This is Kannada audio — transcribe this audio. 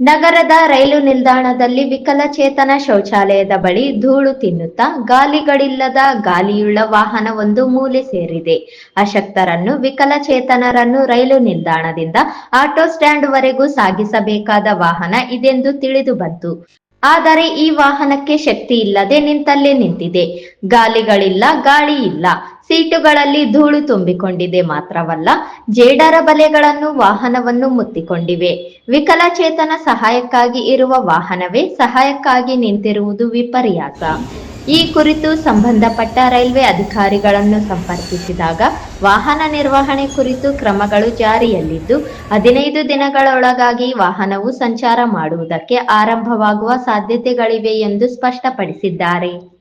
ನಗರದ ರೈಲು ನಿಲ್ದಾಣದಲ್ಲಿ ವಿಕಲಚೇತನ ಶೌಚಾಲಯದ ಬಳಿ ಧೂಳು ತಿನ್ನುತ್ತಾ ಗಾಲಿಗಳಿಲ್ಲದ ಗಾಲಿಯುಳ್ಳ ವಾಹನವೊಂದು ಮೂಲೆ ಸೇರಿದೆ. ಅಶಕ್ತರನ್ನು, ವಿಕಲಚೇತನರನ್ನು ರೈಲು ನಿಲ್ದಾಣದಿಂದ ಆಟೋ ಸ್ಟ್ಯಾಂಡ್ ವರೆಗೂ ಸಾಗಿಸಬೇಕಾದ ವಾಹನ ಇದೆಂದು ತಿಳಿದು ಬಂತು. ಆದರೆ ಈ ವಾಹನಕ್ಕೆ ಶಕ್ತಿ ಇಲ್ಲದೆ ನಿಂತಲ್ಲೇ ನಿಂತಿದೆ. ಗಾಲಿಗಳಿಲ್ಲ, ಗಾಳಿ ಇಲ್ಲ. ಸೀಟುಗಳಲ್ಲಿ ಧೂಳು ತುಂಬಿಕೊಂಡಿದೆ ಮಾತ್ರವಲ್ಲ, ಜೇಡರ ಬಲೆಗಳನ್ನು ವಾಹನವನ್ನು ಮುತ್ತಿಕೊಂಡಿವೆ. ವಿಕಲಚೇತನ ಸಹಾಯಕ್ಕಾಗಿ ಇರುವ ವಾಹನವೇ ಸಹಾಯಕ್ಕಾಗಿ ನಿಂತಿರುವುದು ವಿಪರ್ಯಾಸ. ಈ ಕುರಿತು ಸಂಬಂಧಪಟ್ಟ ರೈಲ್ವೆ ಅಧಿಕಾರಿಗಳನ್ನು ಸಂಪರ್ಕಿಸಿದಾಗ ವಾಹನ ನಿರ್ವಹಣೆ ಕುರಿತು ಕ್ರಮಗಳು ಜಾರಿಯಲ್ಲಿದ್ದು, ಹದಿನೈದು ದಿನಗಳೊಳಗಾಗಿ ವಾಹನವು ಸಂಚಾರ ಮಾಡುವುದಕ್ಕೆ ಆರಂಭವಾಗುವ ಸಾಧ್ಯತೆಗಳಿವೆ ಎಂದು ಸ್ಪಷ್ಟಪಡಿಸಿದ್ದಾರೆ.